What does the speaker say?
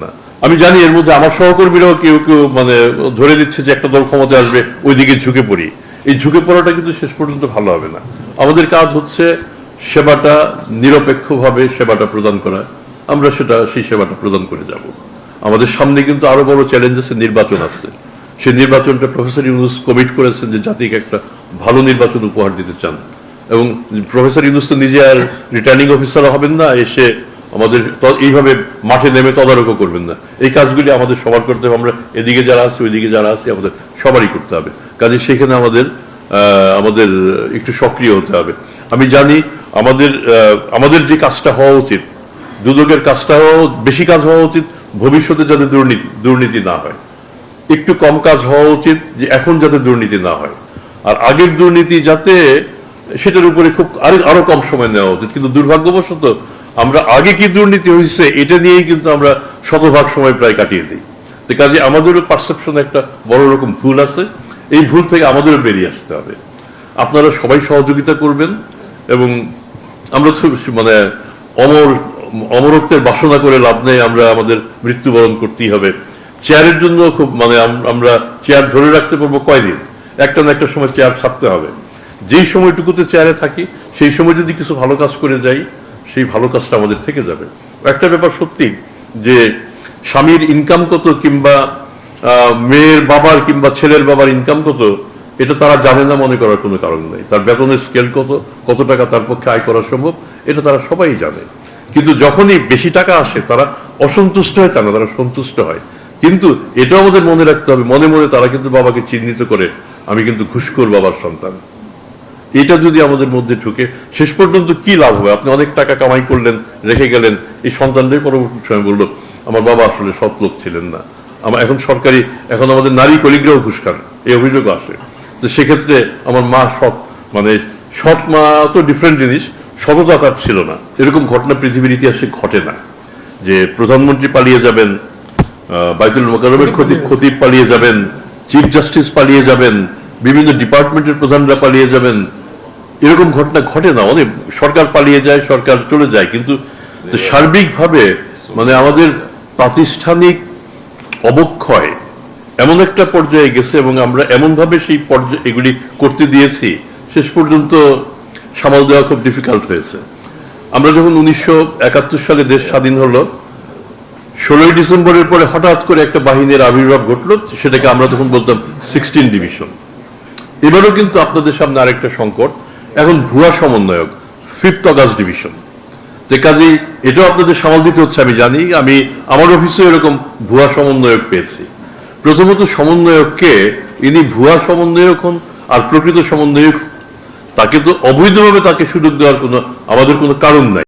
না। আমি জানি এর মধ্যে আমার সহকর্মীরাও কেউ কেউ মানে ধরে নিচ্ছে যে একটা দল ক্ষমতা আসবে, ওইদিকে ঝুঁকে পড়ি। এই ঝুঁকে পড়াটা কিন্তু শেষ পর্যন্ত ভালো হবে না। আমাদের কাজ হচ্ছে সেবাটা নিরপেক্ষভাবে সেবাটা প্রদান করা। আমরা সেটা, সেই সেবাটা প্রদান করে যাব। আমাদের সামনে কিন্তু আরও বড় চ্যালেঞ্জ আছে নির্বাচন আছে সেই নির্বাচনটা প্রফেসর ইউনুস কমিট করেছেন যে জাতিকে একটা ভালো নির্বাচন উপহার দিতে চান। এবং প্রফেসর ইউনুস তো নিজে আর রিটার্নিং অফিসার হবেন না, এসে আমাদের এইভাবে মাঠে নেমে তদারকও করবেন না। এই কাজগুলি আমাদের সবার করতে হবে। আমরা এদিকে যারা আছে, ওইদিকে যারা আছে, আমাদের সবারই করতে হবে। কাজে সেখানে আমাদের আমাদের একটু সক্রিয় হতে হবে। আমি জানি আমাদের আমাদের যে কাজটা হওয়া উচিত, দুদকের কাজটা হওয়া বেশি কাজ হওয়া উচিত, ভবিষ্যতে যাতে দুর্নীতি দুর্নীতি না হয়। একটু কম কাজ হওয়া উচিত যে এখন যাতে দুর্নীতি না হয়। আর আগের দুর্নীতি যাতে সেটার উপরে খুব আরও কম সময় নেওয়া উচিত। কিন্তু দুর্ভাগ্যবশত আমরা আগে কি দুর্নীতি হয়েছে, এটা নিয়েই কিন্তু আমরা শতভাগ সময় প্রায় কাটিয়ে দিই। তো কাজে আমাদেরও পারসেপশন একটা বড় রকম ভুল আছে। এই ভুল থেকে আমাদেরও বেরিয়ে আসতে হবে। আপনারা সবাই সহযোগিতা করবেন এবং আমরা তো মানে অমর, অমরত্বের বাসনা করে লাভ নেই, আমরা আমাদের মৃত্যুবরণ করতেই হবে। চেয়ারের জন্য খুব মানে আমরা চেয়ার ধরে রাখতে পারব কয়দিন? একটা না একটা সময় চেয়ার ছাপতে হবে। যেই সময়টুকুতে চেয়ারে থাকি, সেই সময় যদি কিছু ভালো কাজ করে যাই সেই ভালো কাজটা আমাদের থেকে যাবে। একটা ব্যাপার সত্যি যে স্বামীর ইনকাম কত কিংবা মেয়ের বাবার কিংবা ছেলের বাবার ইনকাম কত, এটা তারা জানে না, মনে করার কোনো কারণ নেই। তার বেতনের স্কেল কত কত টাকা তার পক্ষে আয় করা সম্ভব, এটা তারা সবাই জানে। কিন্তু যখনই বেশি টাকা আসে, তারা অসন্তুষ্ট হয় তা না তারা সন্তুষ্ট হয়। কিন্তু এটাও আমাদের মনে রাখতে হবে। মনে মনে তারা কিন্তু বাবাকে চিহ্নিত করে, আমি কিন্তু ঘুষখোর বাবার সন্তান। এটা যদি আমাদের মধ্যে ঢুকে শেষ পর্যন্ত কি লাভ হবে? আপনি অনেক টাকা কামাই করলেন রেখে গেলেন এই সন্তানদের পরবর্তী সময় বলল আমার বাবা আসলে সৎ লোক ছিলেন না। আমার এখন সরকারি এখন আমাদের নারী কলিগ্রাও ঘুষ খান এই অভিযোগ আসে। তো সেক্ষেত্রে আমার মা সৎ মানে সৎ মা তো ডিফারেন্ট জিনিস সততা তার ছিল না। এরকম ঘটনা পৃথিবীর ইতিহাসে ঘটে না। যে প্রধানমন্ত্রী পালিয়ে যাবেন বাইতুল মোকারমের ক্ষতি ক্ষতি পালিয়ে যাবেন চিফ জাস্টিস পালিয়ে যাবেন বিভিন্ন ডিপার্টমেন্টের প্রধানরা পালিয়ে যাবেন এরকম ঘটনা ঘটে না। অনেক সরকার পালিয়ে যায় সরকার চলে যায় কিন্তু সার্বিকভাবে মানে আমাদের প্রাতিষ্ঠানিক অবক্ষয় এমন একটা পর্যায়ে গেছে এবং আমরা এমন ভাবে সেই পর্যায়ে এগুলি করতে দিয়েছি শেষ পর্যন্ত সামাল দেওয়া খুব ডিফিকাল্ট হয়েছে। আমরা যখন উনিশশো একাত্তর সালে দেশ স্বাধীন হলো ষোলোই ডিসেম্বরের পরে হঠাৎ করে একটা বাহিনীর আবির্ভাব ঘটলো সেটাকে আমরা তখন বলতাম সিক্সটিন ডিভিশন এবারও কিন্তু আপনাদের সামনে আরেকটা সংকট এখন ভুয়া সমন্বয়ক ফিফথ অগাস্ট ডিভিশন যে কাজেই এটাও আপনাদের সামাল দিতে হচ্ছে, আমি জানি, আমি আমার অফিসে এরকম ভুয়া সমন্বয়ক পেয়েছি প্রথমত সমন্বয়ককে, ইনি ভুয়া সমন্বয়ক হন আর প্রকৃত সমন্বয়ক। তাকে তো অবৈধভাবে তাকে সুযোগ দেওয়ার কোনো, আমাদের কোনো কারণ নাই